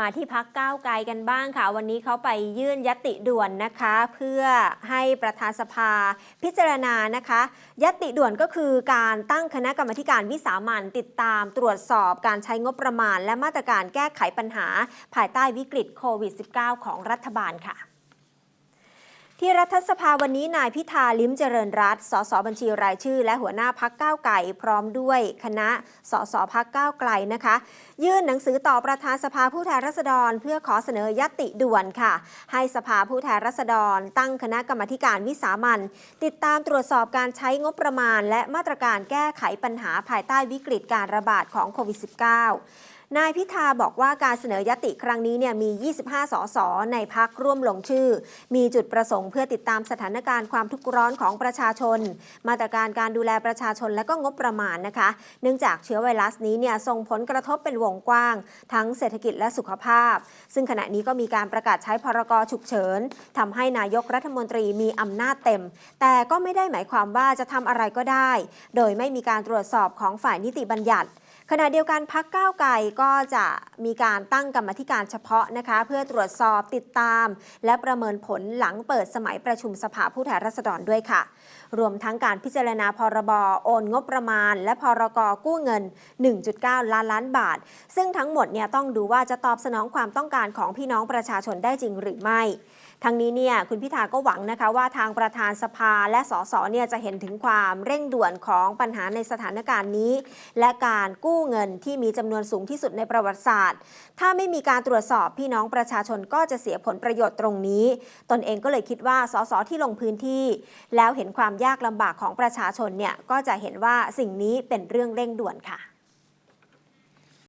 มาที่พักก้าวไกลกันบ้างค่ะ วันนี้เขาไปยื่นยติด่วนนะคะ เพื่อให้ประธานสภาพิจารณานะคะยติด่วนก็คือการตั้งคณะกรรมการวิสามันติดตามตรวจสอบการใช้งบประมาณ และมาตรการแก้ไขปัญหา ภายใต้วิกฤตโควิด -19 ของรัฐบาลค่ะ ที่รัฐสภาวันนี้นายพิธาลิ้มเจริญรัตสสบัญชีรายชื่อ และหัวหน้าพักก้าวไก่พร้อมด้วยคณะสสพักก้าวไกลนะคะ ยื่นหนังสือต่อประธานสภาผู้แทนราษฎร เพื่อขอเสนอยติด่วนค่ะ ให้สภาผู้แทนราษฎร ตั้งคณะกรรมการวิสามันติดตามตรวจสอบการใช้งบประมาณ และมาตรการแก้ไขปัญหาภายใต้วิกฤตการระบาดของโควิด -19 นายพิธาบอกว่าการเสนอยติครั้งนี้เนี่ยมี 25 สส ในพักร่วมลงชื่อ มีจุดประสงค์เพื่อติดตามสถานการณ์ความทุกข์ร้อนของประชาชน มาตรการการดูแลประชาชนและก็งบประมาณนะคะ เนื่องจากเชื้อไวรัสนี้เนี่ยส่งผลกระทบเป็นวงกว้าง ทั้งเศรษฐกิจและสุขภาพ ซึ่งขณะนี้ก็มีการประกาศใช้พรกฉุกเฉินทำให้นายกรัฐมนตรีมีอำนาจเต็ม แต่ก็ไม่ได้หมายความว่าจะทำอะไรก็ได้ โดยไม่มีการตรวจสอบของฝ่ายนิติบัญญัติ ขณะเดียวกันพักก้าวไกลก็ก็จะมีการตั้งกรรมธิการเฉพาะนะคะ เพื่อตรวจสอบติดตาม และประเมินผลหลังเปิดสมัยประชุมสภาผู้แทนราษฎรด้วยค่ะ รวมทั้งการพิจารณาพรบโอนงบประมาณ และพรกกู้เงิน 1.9 ล้านล้านบาท ซึ่งทั้งหมดเนี่ยต้องดูว่าจะตอบสนองความต้องการของพี่น้องประชาชนได้จริงหรือไม่ทั้งนี้เนี่ยคุณพิธาก็หวังนะคะว่าทางประธานสภาและสสเนี่ยจะเห็นถึงความเร่งด่วนของปัญหาในสถานการณ์นี้ และการกู้เงินที่มีจำนวนสูงที่สุดดในประวัติศาสตร์ ถ้าไม่มีการตรวจสอบพี่น้องประชาชนก็จะเสียผลประโยชน์ตรงนี้ ตนเองก็เลยคิดว่าสสที่ลงพื้นที่ แล้วเห็นความยากลำบากของประชาชนเนี่ยก็จะเห็นว่าสิ่งนี้เป็นเรื่องเร่งด่วนค่ะ